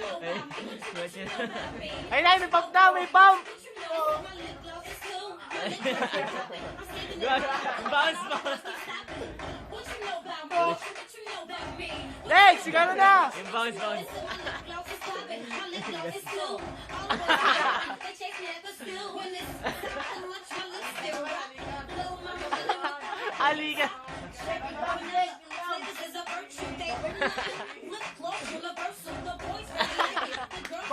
Dexter. Ay, nay, may pump na, may pump! Bounce, bounce! Lex, sigaro na! Yung bounce, bounce.